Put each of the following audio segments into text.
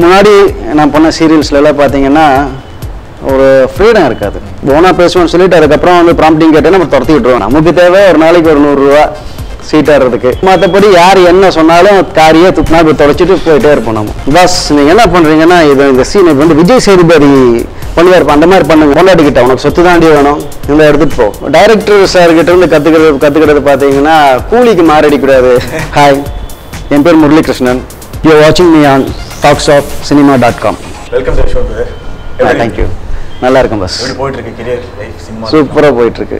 முன்னாடி நான் பண்ண சீரியல்ஸ்லலாம் பார்த்தீங்கன்னா ஒரு ஃப்ரீடம் இருக்காது. ஓனாக பேசுவோம்னு சொல்லிட்டு அதுக்கப்புறம் வந்து ப்ராம்ப்டிங் கேட்டால் நம்ம துரத்தி விட்டுருவோம். நமக்கு தேவை ஒரு நாளைக்கு ஒரு நூறுரூவா சீட்டாடுறதுக்கு மற்றபடி யார் என்ன சொன்னாலும் காரியே துப்புனா இப்போ தொடச்சிட்டு போயிட்டே இருப்போம் நம்ம. பஸ் நீங்கள் என்ன பண்ணுறீங்கன்னா இது இந்த சீன் இப்போ வந்து விஜய் சேதுபதி பண்ணுவார். அந்த மாதிரி பண்ணுங்க. கொண்டாடிக்கிட்ட உனக்கு சொத்து தாண்டி வேணும். இந்த எடுத்துகிட்டு போ. டைரக்டர் சார் கிட்ட இருந்து கற்றுக்கிறது கற்றுக்கிறது பார்த்தீங்கன்னா கூலிக்கு மாறடிக்கூடாது. ஹாய் என் பேர் முரளிகிருஷ்ணன். யூ வாட்சிங் me on talks of cinema dot com welcome sir show thank you நல்லா இருக்கும் பஸ் எப்படி போயிட்டு இருக்கு கெரியர் லைஃப் சினிமா சூப்பராக போயிட்டு இருக்கு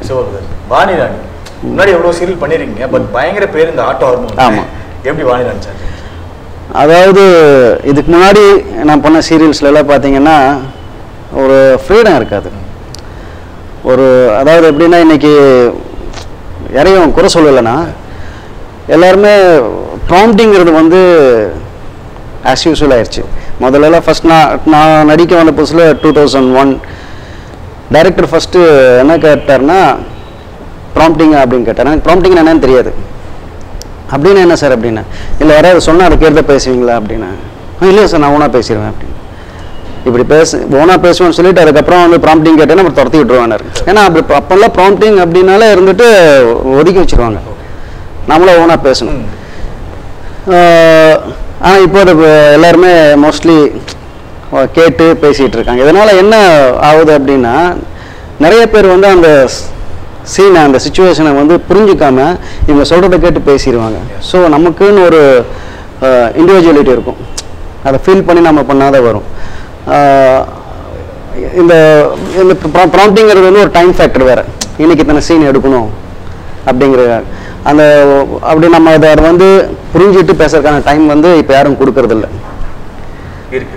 வாணி ராணி. முன்னாடி எவ்வளோ சீரியல் பண்ணிருக்கீங்க பட் பயங்கர பேர் இந்த ஆட்டோ ஹார்மோன் ஆமா. எப்படி வாணி ராணி சார்? அதாவது இதுக்கு முன்னாடி நான் பண்ண சீரியல்ஸ்லாம் பார்த்தீங்கன்னா ஒரு ஃப்ரீடம் இருக்காது. ஒரு அதாவது எப்படின்னா இன்னைக்கு யாரையும் குறை சொல்லலைன்னா எல்லாருமே ப்ராம்ப்டிங்கிறது வந்து ஆஸ் யூஸ்வல் ஆயிடுச்சு முதல்லலாம் ஃபஸ்ட் நான் நான் நடிக்க வந்த புதுசில் two thousand one director first என்ன கேட்டார்னா ப்ராம்ப்டிங் அப்படின்னு கேட்டார். எனக்கு ப்ராம்ப்டிங் என்னன்னு தெரியாது. அப்படின்னு என்ன சார் அப்படின்னா இல்லை யாராவது சொன்னால் அதை கேட்டு பேசுவீங்களா? அப்படின்னா. இல்லை சார் நான் ஓனாக பேசிடுவேன் அப்படின்னு. இப்படி பேசு ஓனாக பேசுவேன்னு சொல்லிட்டு அதுக்கப்புறம் வந்து ப்ராம்ப்டிங் கேட்டேன்னா நம்ம துரத்தி விட்டுருவானாரு ஏன்னா அப்படி அப்போல்லாம் ப்ராம்ப்டிங் அப்படின்னாலே இருந்துட்டு ஒதுக்கி வச்சிருவாங்க. நம்மளும் ஓனாக பேசணும். ஆனால் இப்போ அது எல்லாருமே மோஸ்ட்லி கேட்டு பேசிகிட்டு இருக்காங்க. இதனால் என்ன ஆகுது அப்படின்னா நிறைய பேர் வந்து அந்த சீனை அந்த சுச்சுவேஷனை வந்து புரிஞ்சுக்காம இவங்க சொல்கிறத கேட்டு பேசிடுவாங்க. ஸோ நமக்குன்னு ஒரு இண்டிவிஜுவலிட்டி இருக்கும். அதை ஃபீல் பண்ணி நம்ம பண்ணாத வரும். இந்த இந்த ப்ராம்ப்டிங்கிறது வந்து ஒரு டைம் ஃபேக்டர் வேறு. இன்னைக்கு இத்தனை சீன் எடுக்கணும் அப்படிங்கிற அந்த அப்படி நம்ம அதை வந்து புரிஞ்சுட்டு பேசுறதுக்கான டைம் வந்து இப்போ யாரும் கொடுக்கறதில்ல. இருக்கு.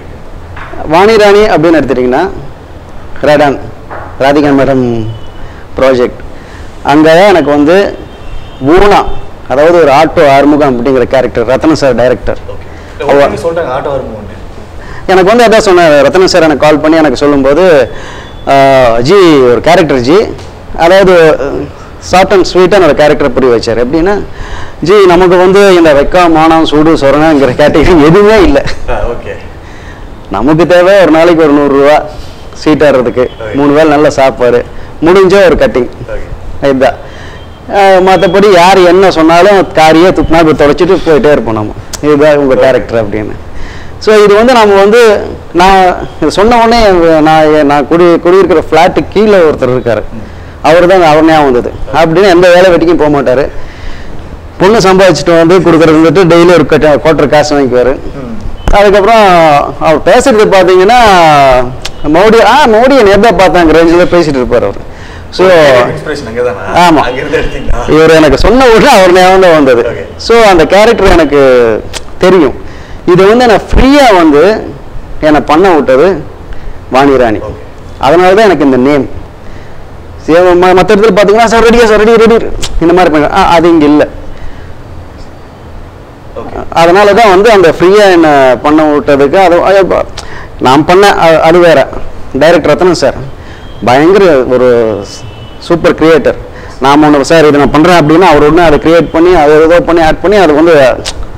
வாணி ராணி அப்படின்னு எடுத்துட்டிங்கன்னா ரடான் ராதிகா மேடம் ப்ராஜெக்ட் அங்கே தான் எனக்கு வந்து ஊனா அதாவது ஒரு ஆட்டோ ஆறுமுகம் அப்படிங்கிற கேரக்டர் ரத்ன சார் டைரக்டர் எனக்கு வந்து அதான் சொன்னார் ரத்ன சார் எனக்கு கால் பண்ணி எனக்கு சொல்லும்போது ஜி ஒரு கேரக்டர் ஜி. அதாவது சாஃப்ட் அண்ட் ஸ்வீட்டாக ஒரு கேரக்டர் புரிய வச்சார். எப்படின்னா ஜி நமக்கு வந்து இந்த வெக்கா மானம் சூடு சொரணங்கிற கேட்டகரி எதுவுமே இல்லை. ஓகே நமக்கு தேவை ஒரு நாளைக்கு ஒரு நூறுரூவா சீட் ஆடுறதுக்கு Okay. மூணு வேளை நல்ல சாப்பாடு. முடிஞ்ச ஒரு கட்டிங் இதுதான். மற்றபடி யார் என்ன சொன்னாலும் காரியே துப்புனா இப்படி தொடச்சிட்டு போயிட்டே இருப்போம் நம்ம. இதுதான் உங்கள் கேரக்டர் அப்படின்னு. ஸோ இது வந்து நம்ம வந்து நான் இது சொன்ன உடனே நான் நான் குடி குடியிருக்கிற ஃப்ளாட்டு கீழே ஒருத்தர் இருக்கார். அவர் தான் அவர் ஞாபகம் வந்தது. அப்படின்னு எந்த வேலை வெட்டிக்கும் போக மாட்டார். பொண்ணு சம்பாதிச்சுட்டு வந்து கொடுக்குறது வந்துட்டு டெய்லி ஒரு கட்ட குவார்டர் காசு வாங்கிக்குவார். அதுக்கப்புறம் அவர் பேசுறது பார்த்தீங்கன்னா மோடி ஆ மோடியை நேர்தான் பார்த்தாங்க ரேஞ்சில் பேசிட்டு இருப்பார் அவர். ஸோ இன்ஸ்பிரேஷன் அங்கே தானே ஆமா. அங்கே இருந்து எடுத்தீங்களா? இவர் எனக்கு சொன்ன உடனே அவர் ஞாபகம் தான் வந்தது. ஸோ அந்த கேரக்டர் எனக்கு தெரியும். இது வந்து நான் ஃப்ரீயாக வந்து என்னை பண்ண விட்டது வாணி ராணி. Okay. அதனால தான் எனக்கு இந்த நேம் மற்ற இடத்துல பார்த்தீங்கன்னா சார் ரெடியா சார் ரெடி ரெடி இந்த மாதிரி பண்ண ஆ, அது இங்கே இல்லை. அதனால தான் வந்து அந்த ஃப்ரீயாக என்னை பண்ண விட்டதுக்கு அது நான் பண்ண அது வேற. Director Ratnam sir. பயங்கர ஒரு சூப்பர் கிரியேட்டர் நாம் ஒன்று சார் இதை நான் பண்ணுறேன் அப்படின்னா அவர் ஒன்று அதை கிரியேட் பண்ணி அதை ஏதோ பண்ணி ஆட் பண்ணி அது வந்து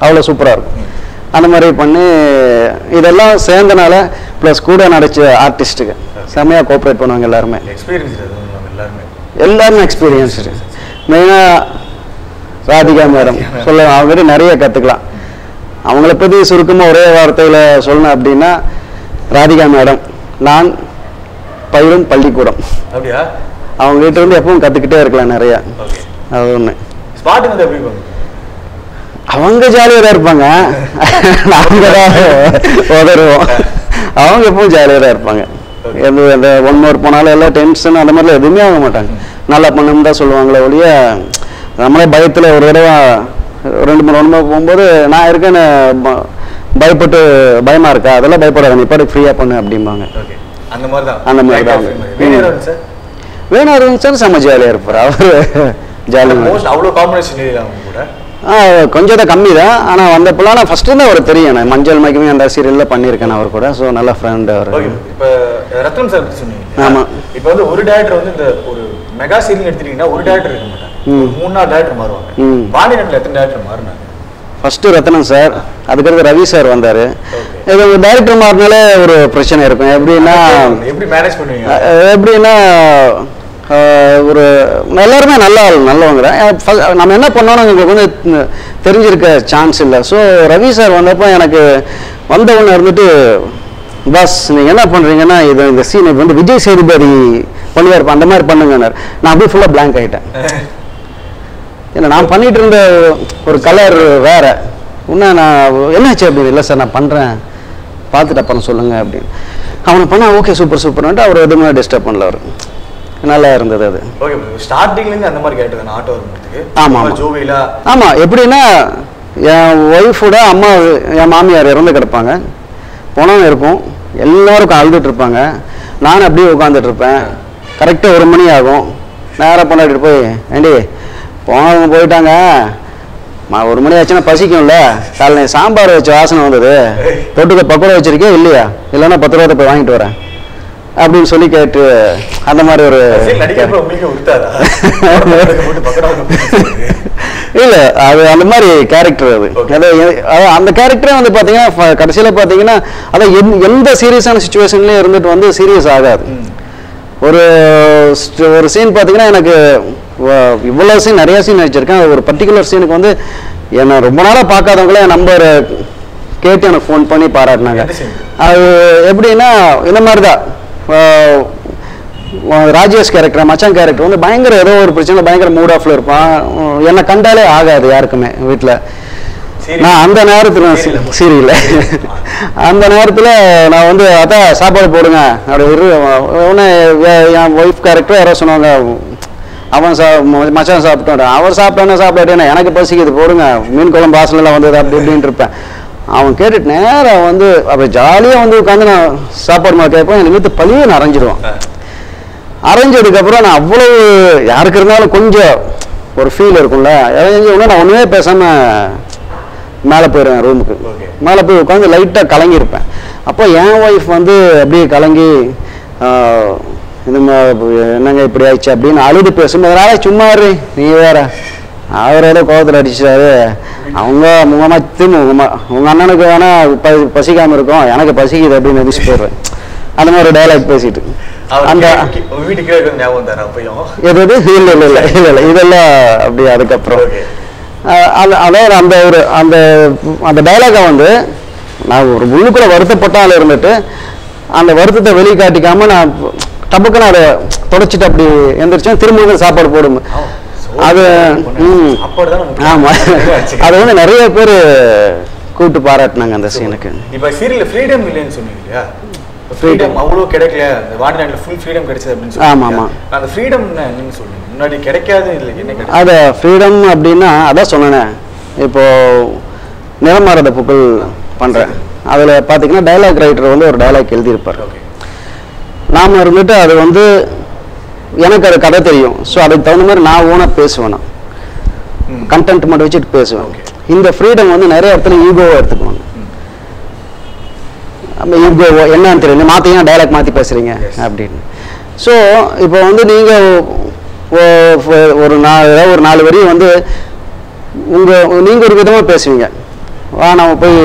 அவ்வளோ சூப்பராக இருக்கும். அந்த மாதிரி பண்ணி இதெல்லாம் சேர்ந்தனால ப்ளஸ் கூட நடிச்ச ஆர்டிஸ்ட்டுக்கு செம்மையாக கோஆப்ரேட் பண்ணுவாங்க எல்லாருமே. எக்ஸ்பீரியன்ஸ் எல்லாருமே எக்ஸ்பீரியன்ஸ்டு மெயினாக ராதிகா மேடம் சொல்ல அவங்க நிறைய கற்றுக்கலாம் அவங்கள பற்றி சுருக்கமாக ஒரே வார்த்தையில் சொல்லணும் அப்படின்னா ராதிகா மேடம் நான் பயிரும் பள்ளிக்கூடம். அப்படியா? அவங்க கிட்ட இருந்து எப்பவும் கற்றுக்கிட்டே இருக்கலாம் நிறையா. அது ஒன்று அவங்க ஜாலியாக தான் இருப்பாங்க. நாங்கள் தான் உதறுவோம். அவங்க எப்பவும் ஜாலியாக தான் இருப்பாங்க. எந்த எந்த ஒன் மோர் போனாலும் எல்லாம் டென்ஷன் அந்த மாதிரிலாம் எதுவுமே ஆக மாட்டாங்க. நல்லா பண்ணணும் தான் சொல்லுவாங்களே ஒழிய நம்மளே பயத்தில் ஒரு தடவை ரெண்டு மூணு ஒன்று போகும்போது நான் இருக்கேன்னு பயப்பட்டு பயமா இருக்கா? அதெல்லாம் பயப்படாத நீ பாட்டு ஃப்ரீயாக பண்ணு அப்படிம்பாங்க. அந்த மாதிரி தான் அந்த மாதிரி தான். வேணும் சார் செம்ம ஜாலியாக இருப்பார். அவர் ஜாலியாக அவ்வளோ காம்பினேஷன் கூட? கொஞ்சம் தான் கம்மி தான். ஆனால் வந்தப்பெல்லாம் நான் ஃபஸ்ட்டு தான் அவர் தெரியும். நான் மஞ்சள் மகிமை அந்த சீரியலில் பண்ணியிருக்கேன் அவர் கூட. ஸோ நல்ல ஃப்ரெண்ட் அவர். இப்போ ரத்தன் சார் சொன்னீங்க ஆமா. இப்போ வந்து ஒரு டேரக்டர் வந்து இந்த ஒரு மெகா சீரியல் எடுத்துட்டீங்கன்னா ஒரு டேரக்டர் இருக்க மாட்டாங்க மூணு நாலு டேரக்டர் மாறுவாங்க. பாண்டியனில் எத்தனை டேரக்டர் மாறினாங்க ஃபஸ்ட்டு ரத்னம் சார் அதுக்கடுத்து ரவி சார் வந்தார். இது டைரக்டர் மாறினாலே ஒரு பிரச்சனை இருக்கும். எப்படின்னா எப்படி மேனேஜ் பண்ணுவீங்க? எப்படின்னா ஒரு எல்லாருமே நல்ல ஆள் நல்லவங்க தான். நம்ம என்ன பண்ணோம்னு எங்களுக்கு வந்து தெரிஞ்சிருக்க சான்ஸ் இல்லை. ஸோ ரவி சார் வந்தப்போ எனக்கு வந்தவொன்னு இருந்துட்டு பாஸ் நீங்கள் என்ன பண்ணுறீங்கன்னா இது இந்த சீன் இப்போ வந்து விஜய் சேதுபதி பண்ணுவார். அந்த மாதிரி பண்ணுங்கன்னார். நான் அப்படியே ஃபுல்லாக blank ஆகிட்டேன் இல்லை நான் பண்ணிட்டு இருந்த ஒரு கலர் வேற. இன்னும் நான் என்னாச்சு அப்படின்னு இல்லை சார் நான் பண்ணுறேன் பார்த்துட்டு அப்புறம் சொல்லுங்கள் அப்படின்னு. அவனை பண்ணா ஓகே சூப்பர் சூப்பர்ன்ட்டு அவர் எதுவுமே டிஸ்டர்ப் பண்ணல அவர். நல்லா இருந்தது அது. ஓகே ஸ்டார்டிங்ல இருந்து அந்த மாதிரி கேட்டு ஆட்டோ வரும்போதுக்கு ஆமா, ஆமா. ஜோவிலா ஆமாம் எப்படின்னா என் ஒய்ஃபோட அம்மா என் மாமியார் இறந்து கிடப்பாங்க. பணம் இருக்கும் எல்லாருக்கும் அழுதுட்டு இருப்பாங்க. நானும் அப்படியே உட்காந்துட்டு இருப்பேன். கரெக்டாக ஒரு மணி ஆகும். நேராக கொண்டாடிட்டு போய் ஏண்டி போனவங்க போயிட்டாங்க. ஒரு மணி ஆச்சுன்னா பசிக்கும்ல. காலைல சாம்பார் வச்ச வாசனை வந்தது. தொட்டுக்க பக்கோடா வச்சிருக்கே இல்லையா? இல்லைன்னா பத்து ரூபா போய் வாங்கிட்டு வரேன். அப்படின்னு சொல்லி கேட்டு அந்த மாதிரி ஒரு இல்ல அது அந்த மாதிரி கேரக்டர் அது. அது அது அந்த கேரக்டரே வந்து பாத்தீங்கன்னா ஃப- கடைசியில பாத்தீங்கன்னா அதான் எந்த- எந்த சீரியஸான சுச்சுவேஷன்லயும் இருந்துட்டு வந்து சீரியஸ் ஆகாது. ஒரு ஒரு சீன் பாத்தீங்கன்னா எனக்கு இவ்வளவு சீன் நிறைய சீன் நடிச்சிருக்கேன். அது ஒரு பர்டிகுலர் சீனுக்கு வந்து என்னை ரொம்ப நாளா பார்க்காதவங்களே என் நம்பர் கேட்டு எனக்கு ஃபோன் பண்ணி பாராட்டினாங்க? அது எப்படின்னா இந்த மாதிரி தான் ராஜேஷ் கேரக்டர் மச்சான் கேரக்டர் வந்து பயங்கர ஏதோ ஒரு பிரச்சனை பயங்கர மூட் ஆஃப்ல இருப்பான் என்னை கண்டாலே ஆகாது யாருக்குமே வீட்டில் நான் அந்த நேரத்தில் சீரியல் அந்த நேரத்தில் நான் வந்து அதான் சாப்பாடு போடுங்க. அப்படி இரு உடனே என் ஒய்ஃப் கேரக்டர் யாரோ சொன்னாங்க அவன் சா மச்சான் சாப்பிட்டான் அவர் சாப்பிட்டானே சாப்பிட்டாட்டே எனக்கு பசிக்குது போடுங்க. மீன் குழம்பு வாசலெல்லாம் வந்தது அப்படி இப்படின்ட்டு இருப்பேன். அவன் கேட்டுட்டு நேரா வந்து அப்படி ஜாலியாக வந்து உட்காந்து நான் சாப்பாடு மாதிரி கேட்பேன். எனக்கு வீட்டு பழியே நான் அரைஞ்சிடுவான் அரைஞ்சதுக்கப்புறம் நான் அவ்வளவு யாருக்கு இருந்தாலும் கொஞ்சம் ஒரு ஃபீல் இருக்கும்ல. உடனே நான் ஒன்றுமே பேசாமல் மேலே போயிடுவேன் ரூமுக்கு. மேலே போய் உட்காந்து லைட்டாக கலங்கியிருப்பேன். அப்போ என் ஒய்ஃப் வந்து அப்படியே கலங்கி இந்த என்னங்க இப்படி ஆயிடுச்சு? அப்படின்னு அழுது பேசும்போது அதனால சும்மா இரு. நீ வேற. அவர் ஏதோ கோவத்தில் அடிச்சிட்டாரு. அவங்க முகமா திரும்ப முகமா உங்க அண்ணனுக்கு வேணா ப பசிக்காம இருக்கும். எனக்கு பசிக்குது அப்படின்னு எதிர்த்து போயிடுறேன் அந்த மாதிரி ஒரு டைலாக் பேசிட்டு. அந்த வீட்டுக்கு ஞாபகம் அப்பயும் எது எது இல்லை இல்லை இல்லை இல்லை இல்லை. இதெல்லாம் அப்படி அதுக்கப்புறம். அந்த அதாவது அந்த ஒரு அந்த அந்த டைலாகை வந்து நான் ஒரு உள்ளுக்குள்ள வருத்தப்பட்ட ஆள் இருந்துட்டு அந்த வருத்தத்தை வெளியே காட்டிக்காம நான் டப்புக்குன்னு அதை தொடச்சிட்டு அப்படி எந்திரிச்சேன் திரும்ப சாப்பாடு போடும். அது ம். சாப்பாடு தான் நமக்கு ஆமா. அது வந்து நிறைய பேர் கூப்பிட்டு பாராட்டினாங்க அந்த சீனுக்கு இப்ப சீரியல்ல ஃப்ரீடம் இல்லைன்னு சொன்னீங்க ஃப்ரீடம் அவ்வளோ கிடைக்கல அந்த வாடிநாட்டில் ஃபுல் ஃப்ரீடம் கிடைச்சது அப்படின்னு ஆமா, சொன்னீங்க ஆமா. அந்த ஃப்ரீடம் என்னன்னு சொல்லுங்க. முன்னாடி கிடைக்காது இல்லை என்ன அதை ஃப்ரீடம் அப்படின்னா அதான் சொன்னேனே. இப்போ நிறமாறத புகழ் பண்ணுறேன் அதில் பார்த்தீங்கன்னா டைலாக் ரைட்டர் வந்து ஒரு டைலாக் எழுதியிருப்பார். நாம் இருந்துட்டு அது வந்து எனக்கு அது கதை தெரியும். ஸோ அதுக்கு தகுந்த மாதிரி நான் ஓனாக பேசுவேன். கண்டென்ட் மட்டும் வச்சுட்டு பேசுவேன். இந்த ஃப்ரீடம் வந்து நிறைய இடத்துல ஈகோவாக எடுத்துக்குவாங்க ஈகோ என்னன்னு தெரியும் மாற்றி ஏன் டைலாக் மாற்றி பேசுகிறீங்க. அப்படின்னு. ஸோ இப்போ வந்து நீங்கள் ஒரு நாலு ஏதாவது ஒரு நாலு வரி வந்து உங்கள் நீங்கள் ஒரு விதமாக பேசுவீங்க. வா நம்ம போய்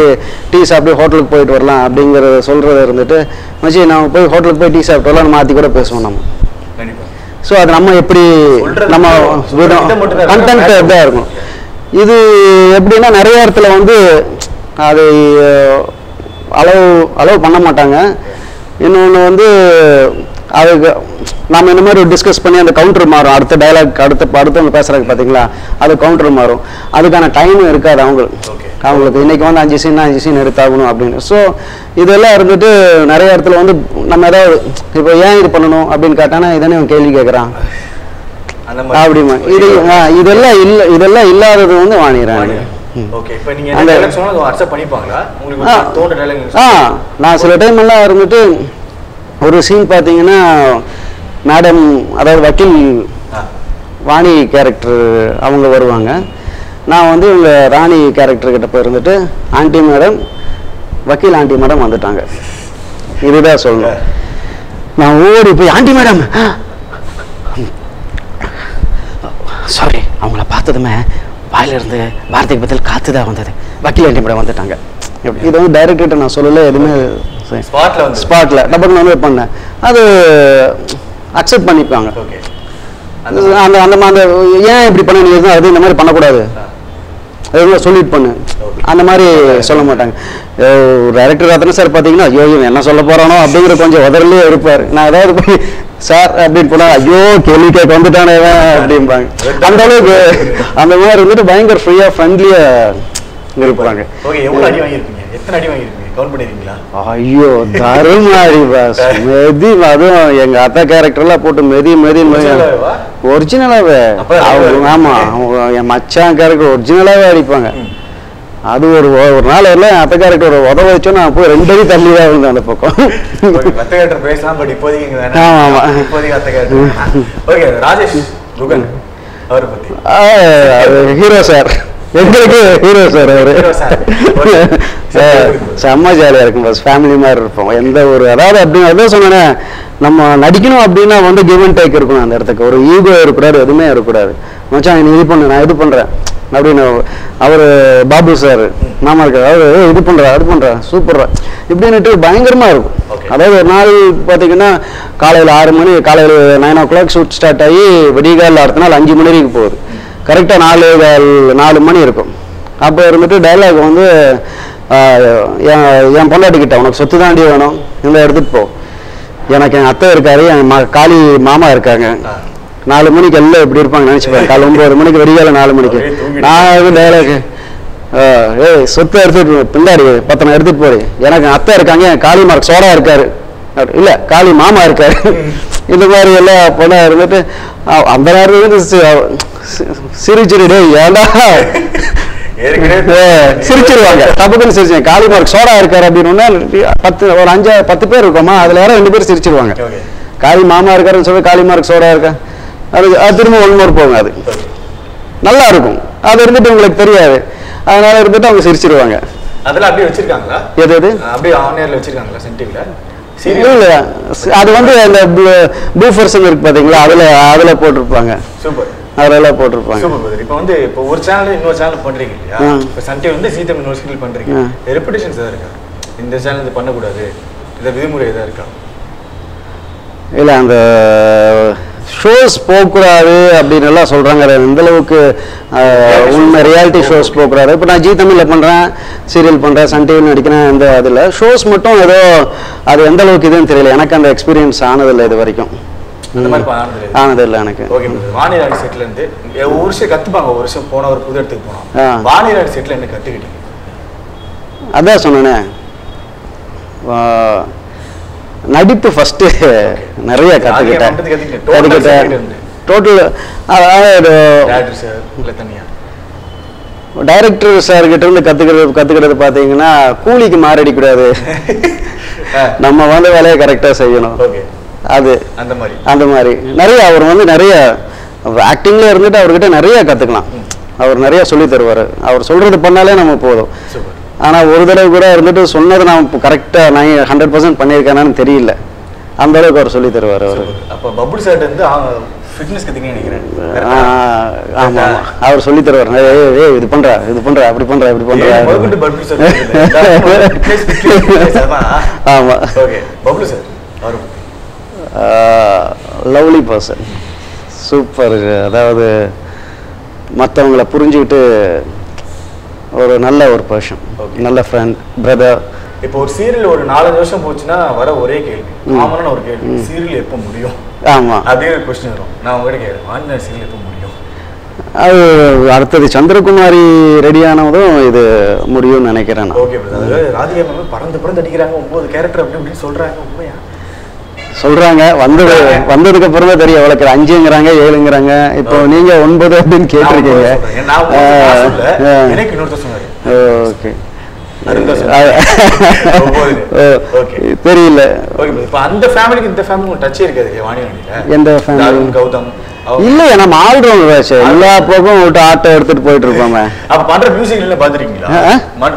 டீ சாப்பிட்டு ஹோட்டலுக்கு போயிட்டு வரலாம் அப்படிங்கிறத சொல்கிறத இருந்துட்டு மச்சி நம்ம போய் ஹோட்டலுக்கு போய் டீ சாப்பிட்டு வரலாம் மாற்றி கூட பேசுவோம் நம்ம. ஸோ அது நம்ம எப்படி நம்ம கண்டென்ட் இருக்கும். இதாக இருக்கும். இது எப்படின்னா நிறைய இடத்துல வந்து அது அளவு அளவு பண்ண மாட்டாங்க இன்னொன்று வந்து அதுக்கு நம்ம இந்த மாதிரி டிஸ்கஸ் பண்ணி அந்த கவுண்டர் மாறும். அடுத்த டைலாக் அடுத்த அடுத்தவங்க பேசுறாங்க பார்த்தீங்களா அது கவுண்டர் மாறும். அதுக்கான டைமும் இருக்காது அவங்களுக்கு. அவங்களுக்கு. இன்னைக்கு வந்து அஞ்சு சீன் அஞ்சு சீன் எடுத்தாகணும் அப்படின்னு. ஸோ இதெல்லாம் இருந்துட்டு நிறைய இடத்துல வந்து நம்ம ஏதாவது இப்போ ஏன் இது பண்ணணும் அப்படின்னு கேட்டானா இதானே அவன் கேள்வி கேட்குறான் அப்படிமா. இது இதெல்லாம் இல்ல இதெல்லாம் இல்லாதது வந்து வாணிடுறாங்க ஓகே இப்போ நீங்க என்ன அக்செப்ட் பண்ணிப்பாங்களா? உங்களுக்கு ஆ. தோன்ற நான் சில டைம் எல்லாம் இருந்துட்டு ஒரு சீன் பார்த்தீங்கன்னா மேடம் அதாவது வக்கீல் வாணி கேரக்டர் அவங்க வருவாங்க. நான் வந்து இவங்க ராணி கேரக்டர் கிட்ட போய் இருந்துட்டு ஆண்டி மேடம் வக்கீல் ஆண்டி மேடம் வந்துட்டாங்க. இதுதான் சொல்லணும். நான் ஓடி போய் ஆண்டி மேடம் சாரி அவங்கள பார்த்ததுமே வாயிலிருந்து வார்த்தைக்கு பதில் காத்து தான் வந்தது. வக்கீல் ஆண்டி மேடம் வந்துட்டாங்க. இது வந்து டைரக்டர்கிட்ட நான் சொல்லல எதுவுமே ஸ்பாட்ல வந்து. ஸ்பாட்டில் டபுள் வந்து பண்ணேன். அது அக்செப்ட் பண்ணிப்பாங்க. ஓகே அந்த அந்த அந்த அந்த ஏன் இப்படி பண்ண நீ எதுவும் அது இந்த மாதிரி பண்ணக்கூடாது? எதுவும் சொல்லிட்டு பண்ணு. அந்த மாதிரி சொல்ல மாட்டாங்க. டைரக்டர் ரத்ன சார் பார்த்தீங்கன்னா ஐயோ என்ன சொல்ல போறானோ அப்படிங்கிற கொஞ்சம் உதறலே இருப்பார். நான் ஏதாவது போய் சார் அப்படின்னு போனா ஐயோ கேள்வி கேட்க வந்துட்டானே அப்படிம்பாங்க. அந்த அளவுக்கு அந்த மாதிரி இருந்துட்டு பயங்கர ஃப்ரீயா ஃப்ரெண்ட்லியா இருப்பாங்க. கவுண்ட் பண்ணிருக்கீங்களா ஐயோ தருமாடி பாஸ் மெதி அதுவும் எங்க அத்தை கேரக்டர்லாம் போட்டு மெதி மெதி? ஒரிஜினலாவே அது ஆமா அவங்க என் மச்சான் கேரக்டர் ஒரிஜினலாவே அடிப்பாங்க. அது ஒரு ஒரு நாள் எல்லாம் அத்தை கேரக்டர் உதவ வச்சோம் நான் போய் ரெண்டு அடி தள்ளி தான் இருந்தேன் அந்த பக்கம். மத்த கேரக்டர் பேசலாம் பட் இப்போதைக்கு. ஆமா, ஆமா. இப்போதைக்கு அத்த கேரக்டர் ஓகே ராஜேஷ் குகன் அவரை பத்தி. ஹீரோ சார் எங்களுக்கு ஹீரோ சார் அவரு. செம்ம ஜாலியாக இருக்கும் பஸ் ஃபேமிலி மாதிரி இருப்போம். எந்த ஒரு அதாவது அப்படி அதான் சொன்னேனே நம்ம நடிக்கணும் அப்படின்னா வந்து கிவ் அண்ட் டேக் இருக்கணும் அந்த இடத்துக்கு. ஒரு ஈகோ இருக்கக்கூடாது எதுவுமே இருக்கக்கூடாது. மச்சான் நீ இது பண்ணு நான் இது பண்ணுறேன் அப்படின்னு அவர் பாபு சார் மாமா இருக்காரு. அவரு "ஏய், இது பண்ணுறா அது பண்ணுறா சூப்பர்ரா இப்படின்னுட்டு பயங்கரமாக இருக்கும். அதாவது ஒரு நாள் பார்த்தீங்கன்னா காலையில் ஆறு மணி காலையில் nine o'clock shoot start ஆகி விடிகாலில் அடுத்த நாள் அஞ்சு மணி வரைக்கும் போகுது. கரெக்டாக நாலு நாலு மணி இருக்கும். அப்போ இருந்துட்டு டைலாக் வந்து என் என் பொண்டாட்டிக்கிட்ட உனக்கு சொத்து தாண்டி வேணும். இந்த எடுத்துகிட்டு போ. எனக்கு என் அத்தை இருக்காரு என் மா காளி மாமா இருக்காங்க. நாலு மணிக்கு எல்லாம் எப்படி இருப்பாங்க நினச்சிப்பேன் காலை ஒம்பது மணிக்கு விடிகால நாலு மணிக்கு. நான் வந்து டைலாக் ஏய் சொத்தை எடுத்துட்டு போ, பின்னாடி பத்தனை எடுத்துட்டு போடு. எனக்கு அத்தை இருக்காங்க என் காளி மார்க் சோடா இருக்காரு. இல்ல காளி மாமா இருக்காரு. இந்த மாதிரி எல்லாம் பொண்ணா இருந்துட்டு அந்த நேரம் வந்து சி- சி- சிரிச்சிரு டேய் ஏன்டா? ஏற்கனவே ஏ, சிரிச்சிருவாங்க. தப்புக்குன்னு சிரிச்சேன் காளி மார்க் சோடா இருக்காரு அப்படின்னு பத்து ஒரு அஞ்சு பத்து பேர் இருக்கோமா? அதுல யாரும் ரெண்டு பேர் சிரிச்சிருவாங்க. காளி மாமா இருக்காருன்னு சொல்லி காளி மார்க் சோடா இருக்கா. அது அது திரும்ப ஒன் மோர் போங்க அது. நல்லா இருக்கும். அது இருந்துட்டு உங்களுக்கு தெரியாது. அதனால இருந்துட்டு அவங்க சிரிச்சிருவாங்க. அதெல்லாம் அப்படியே வச்சிருக்காங்களா? எது எது? அப்படியே ஆன் ஏர்ல வச்சிருக்காங்களா? சன் டிவில இல்ல அது வந்து அந்த ப்ளூஃபர்சன் இருக்கு பாத்தீங்களா? அதுல அதுல போட்டிருப்பாங்க. சூப்பர் அதெல்லாம் போட்டிருப்பாங்க. சூப்பர் இப்போ வந்து இப்போ ஒரு சேனல் இன்னொரு சேனல் பண்றீங்க இல்லையா. இப்போ சன் டிவி வந்து சீத்தம் இன்னொரு சீரியல் பண்றீங்க. ஆ. ரெப்புடேஷன்ஸ் எதாவது இருக்கா? இந்த சேனல் இது பண்ணக்கூடாது. இந்த விதிமுறை எதாவது இருக்கா? இல்ல அந்த ஷோஸ் போகக்கூடாது அப்படின்னு எல்லாம் சொல்றாங்க. அது எந்த அளவுக்கு உண்மை ரியாலிட்டி ஷோஸ் போகக்கூடாது. இப்போ நான் ஜி தமிழ்ல பண்றேன் சீரியல் பண்றேன் சன் டிவி நடிக்கிறேன் அந்த அதில் ஷோஸ் மட்டும் ஏதோ அது எந்த அளவுக்கு இதுன்னு தெரியல. எனக்கு அந்த எக்ஸ்பீரியன்ஸ் ஆனதில்லை இது வரைக்கும். பண்ணானது இல்லை. எனக்கு. இருந்து ஒரு விஷயம் கத்துப்பாங்க ஒரு வருஷம் போன ஒரு புது இடத்துக்கு போனோம். வாணிராணி செட்ல என்ன அதான் சொன்னேனே. ஆ, நடிப்பு ஃபர்ஸ்ட் நிறைய கற்றுக்கிட்டேன் கற்றுக்கிட்டேன். டோட்டல் அதாவது டேரக்டர் சார் இல்லை தனியா? டைரக்டர் சார் கிட்ட இருந்து கத்துக்கிறது கத்துக்கிறது பார்த்தீங்கன்னா கூலிக்கு மாரடிக்கூடாது ஆ. நம்ம வந்து வேலையை கரெக்டாக செய்யணும். அது. அந்த மாதிரி. அந்த மாதிரி. நிறைய அவர் வந்து நிறைய ஆக்டிங்ல இருந்துட்டு அவர்கிட்ட நிறைய கத்துக்கலாம். ம். அவர் நிறைய சொல்லி தருவார். அவர் சொல்றது பண்ணாலே நம்ம போதும். சூப்பர் ஆனா ஒரு தடவை கூட இருந்துட்டு சொன்னதை நான் கரெக்டா நான் ஹண்ட்ரட் பர்சன்ட் பண்ணியிருக்கேனான்னு தெரியல. அந்த அளவுக்கு அவர் சொல்லி தருவார் அவர். அப்போ பபுள் சார் வந்து ஆமா அவர் சொல்லி தருவார். ஏய், இது பண்ற இது பண்ற அப்படி பண்ற இப்படி முதற்கொண்டு பண்ற. ஆமா. ஓகே பபுள் சார் அவர் லவ்லி பர்சன். சூப்பர். அதாவது மற்றவங்கள புரிஞ்சுக்கிட்டு ஒரு நல்ல ஒரு பர்சன். நல்ல ஃப்ரெண்ட் பிரதர் இப்போ ஒரு சீரியல் ஒரு நாலஞ்சு வருஷம் போச்சுன்னா வர ஒரே கேள்வி. காமனான ஒரு கேள்வி. சீரியல் எப்போ முடியும்? ஆமா. அதே ஒரு கொஸ்டின் வரும். நான் உங்ககிட்ட கேட்குறேன் ஆன்லைன் சீரியல் எப்போ முடியும்? அது அடுத்தது சந்திரகுமாரி ரெடி ஆனதும் இது முடியும்னு நினைக்கிறேன் நான். ஓகே ராதிகா மேம் பறந்து பறந்து அடிக்கிறாங்க ஒன்பது கேரக்டர் அப்படி இப்படின்னு சொல்றாங்க உண்மையா? சொல்றாங்க. வந்தது வந்ததுக்கு அப்புறம் தான் தெரியும் எவ்வளவு அஞ்சுங்கிறாங்க ஏழுங்கிறாங்க. இப்போ நீங்க ஒன்பது அப்படின்னு கேட்டிருக்கீங்க. இன்னொருத்தர் சொன்னாரு. ஓகே. அருந்தா சொன்னாரு. ஒன்பது. ஓகே. தெரியல. ஓகே. இப்போ அந்த ஃபேமிலிக்கு இந்த ஃபேமிலி இல்லையே நம்ம ஆல்ரவுண்டர் ஆச்சு எல்லா பக்கம் விட்டு ஆட்டோ எடுத்துட்டு போயிட்டு இருப்போமே. அப்ப பண்ற மியூசிக்ல பாத்துறீங்களா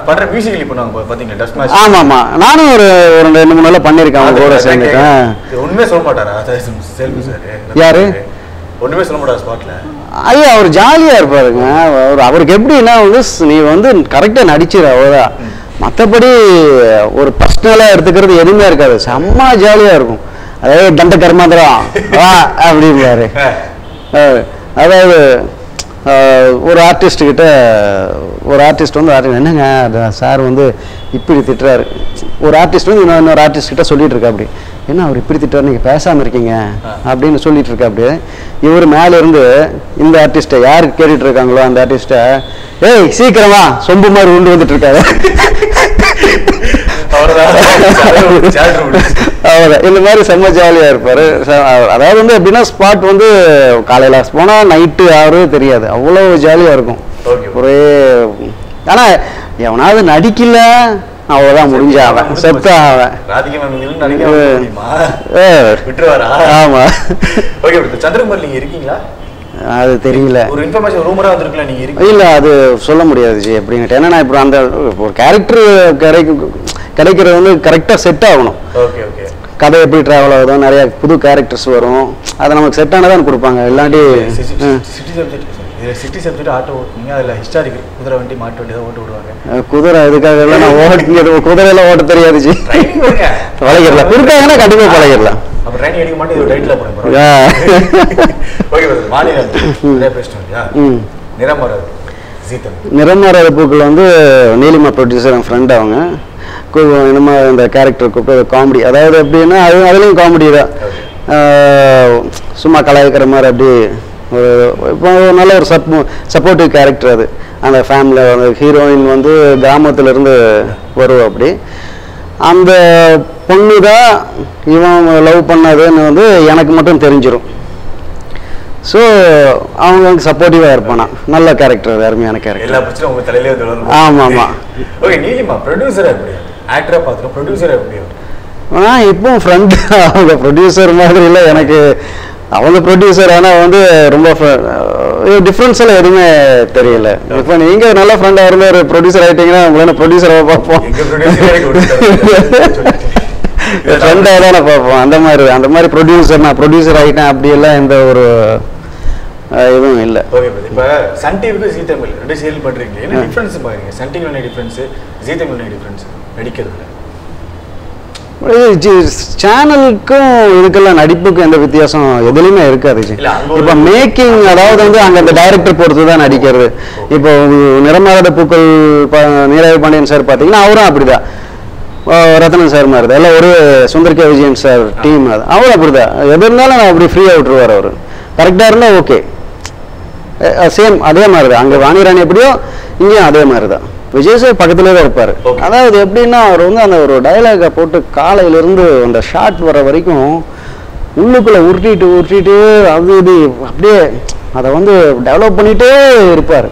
பண்ற மியூசிக்ல இப்போ நாங்க பாத்தீங்களா? டஸ்ட் மேட்ச் ஆமா ஆமா நானும் ஒரு ஒரு ரெண்டு மூணு நாள் பண்ணியிருக்கேன் அவங்க கூட சேர்ந்துட்டேன் ஒண்ணுமே சொல்ல மாட்டாரா? செல்வி சார் யாரு? ஒண்ணுமே சொல்ல மாட்டாரா ஸ்பாட்ல ஐயா அவர் ஜாலியாக இருப்பாருங்க அவர் அவருக்கு எப்படின்னா வந்து நீ வந்து கரெக்டாக நடிச்சிரு அவ்வளோதான் மற்றபடி ஒரு பர்சனலாக எடுத்துக்கிறது எதுவுமே இருக்காது. செம்ம ஜாலியாக இருக்கும். அதாவது தண்ட கர்மாந்திரம் வா அப்படிம்பாரு. அதாவது ஒரு ஆர்டிஸ்ட்டுக்கிட்ட ஒரு ஆர்டிஸ்ட் வந்து artist, என்னங்க சார் வந்து இப்படி திட்டுறாரு. ஒரு ஆர்டிஸ்ட் வந்து இன்னொரு இன்னொரு ஆர்டிஸ்ட் சொல்லிட்டு இருக்கா அப்படி என்ன அவர் இப்படி திட்டுறாரு? நீங்கள் பேசாமல் இருக்கீங்க. அப்படின்னு சொல்லிட்டு இருக்கா அப்படி இவர் மேலே இருந்து இந்த ஆர்டிஸ்ட்டை யார் கேட்டுட்டு இருக்காங்களோ அந்த ஆர்டிஸ்ட்டை ஏய் சீக்கிரமா சொம்பு மாதிரி உண்டு வந்துட்டு இருக்காரு. அவ்வளோதான் இந்த மாதிரி செம்ம ஜாலியாக இருப்பார். அதாவது வந்து எப்படின்னா ஸ்பாட் வந்து காலையில் போனால் நைட்டு ஆறு தெரியாது. அவ்வளோ ஜாலியாக இருக்கும். ஒரே ஆனால் எவனாவது நடிக்கல அவ்வளோதான் முடிஞ்ச அவன். செத்த அவன் ஆமா. ஓகே சந்திரகுமார் நீங்க இருக்கீங்களா? அது தெரியல. ஒரு இன்ஃபர்மேஷன் ரூமரா வந்திருக்கல நீங்க இல்லை அது சொல்ல முடியாது ஜி. எப்படின்ட்டு ஏன்னா நான் இப்போ அந்த ஒரு கேரக்டர் கிடைக்கும் கிடைக்கிறது வந்து கரெக்டாக செட் ஆகணும். ஓகே ஓகே கதை எப்படி ட்ராவல் ஆகுதோ நிறைய புது கேரக்டர்ஸ் வரும். அதை நமக்கு செட் ஆனதான் கொடுப்பாங்க. இல்லாட்டி ம். சிட்டி சப்ஜெக்ட் இதுல சிட்டி சப்ஜெக்ட் ஆட்டோ ஓட்டுனீங்க அதுல ஹிஸ்டாரிக் குதிரை வண்டி மாட்டு வண்டி தான் ஓட்டு விடுவாங்க. குதிரை இதுக்காக எல்லாம் நான் ஓட்டு குதிரையெல்லாம் ஓட்ட தெரியாது ஜி. ட்ரைனிங் வருங்க பழகிடலாம். கொடுத்தாங்கன்னா கண்டிப்பாக பழகிடலாம். அப்ப ட்ரைனிங் அடிக்க மாட்டேன் இது டைட்டில். ஓகே மாநிலம் நிறைய இல்லையா பூக்கள் வந்து நீலிமா ப்ரொடியூசர் என் ஃப்ரெண்ட் அவங்க. கு- இந்த கேரக்டர் கூப்பிட்டு காமெடி அதாவது எப்படின்னா அது அதுலேயும் காமெடி தான். சும்மா கலாய்க்கிற மாதிரி அப்படி ஒரு இப்போ நல்ல ஒரு சப் சப்போர்ட்டிவ் கேரக்டர் அது. அந்த ஃபேமிலியில் அந்த ஹீரோயின் வந்து கிராமத்துலேருந்து வருவா அப்படி. அந்த பொண்ணு தான் இவன் லவ் பண்ணதுன்னு வந்து எனக்கு மட்டும் தெரிஞ்சிரும். ஸோ அவங்க வந்து சப்போர்ட்டிவாக இருப்பானா? நல்ல கேரக்டர் அருமையான எல்லா கேரக்டர் பிரச்சனையும் உங்க தலையிலே வந்து வளரும். ஆமா, ஆமா. ஓகே நீலிமா ப்ரொடியூசரா எப்படி ஆக்டரா பார்த்துருக்கோம் ப்ரொடியூசரா எப்படி? ஆனால் இப்பவும் ஃப்ரெண்ட் அவங்க ப்ரொடியூசர் மாதிரி இல்லை. எனக்கு அவங்க ப்ரொடியூசர் ஆனால் வந்து ரொம்ப டிஃப்ரென்ஸ் எல்லாம் எதுவுமே தெரியல. இப்போ நீங்கள் நல்ல ஃப்ரெண்டாக இருந்து ஒரு ப்ரொடியூசர் ஆகிட்டீங்கன்னா உங்களை ப்ரொடியூசராக பார்ப்போம். ஃப்ரெண்டாக தானே பார்ப்போம். அந்த மாதிரி அந்த மாதிரி ப்ரொடியூசர் நான் ப்ரொடியூசர் ஆகிட்டேன் அப்படியெல்லாம் எந்த ஒரு அஹ், இதுவும் இல்லை. ஓகே இப்போ சன் டிவிக்கு ஜீ தமிழ் ரெண்டு சீரியல் பண்றீங்க. என்ன. டிஃபரன்ஸ் பாருங்க சன் டிவி என்ன டிஃபரன்ஸ் ஜீ தமிழ் என்ன டிஃபரன்ஸ் நடிக்கிறதுல. சேனலுக்கும் இதுக்கெல்லாம் நடிப்புக்கும் எந்த வித்தியாசம் எதுலையுமே இருக்காது இல்ல, இப்போ மேக்கிங் அதாவது வந்து அங்க அந்த டைரக்டர் பொறுத்து தான் நடிக்கிறது. இப்போ நிறமாத பூக்கள் நீராவி பாண்டியன் சார் பார்த்தீங்கன்னா அவரும் அப்படிதான். ரத்னன் சார் மாதிரி தான் எல்லாம் ஒரு Sundar K. Vijayan sir team அது. அவரும் அப்படிதான். எது இருந்தாலும் அப்படி ஃப்ரீயாக விட்டுருவார் அவர். கரெக்டாக இருந்தால் ஓகே சேம் அதே மாதிரி தான் அங்கே வாணிராணி எப்படியோ இங்கேயும் அதே மாதிரி தான் விஜய் சார் பக்கத்துலேயே தான் இருப்பார். அதாவது எப்படின்னா அவர் வந்து அந்த ஒரு டயலாகை போட்டு காலையிலேருந்து அந்த ஷாட் வர வரைக்கும் உள்ளுக்குள்ளே உருட்டிட்டு உருட்டிட்டு அது இது அப்படியே அதை வந்து டெவலப் பண்ணிகிட்டே இருப்பார்.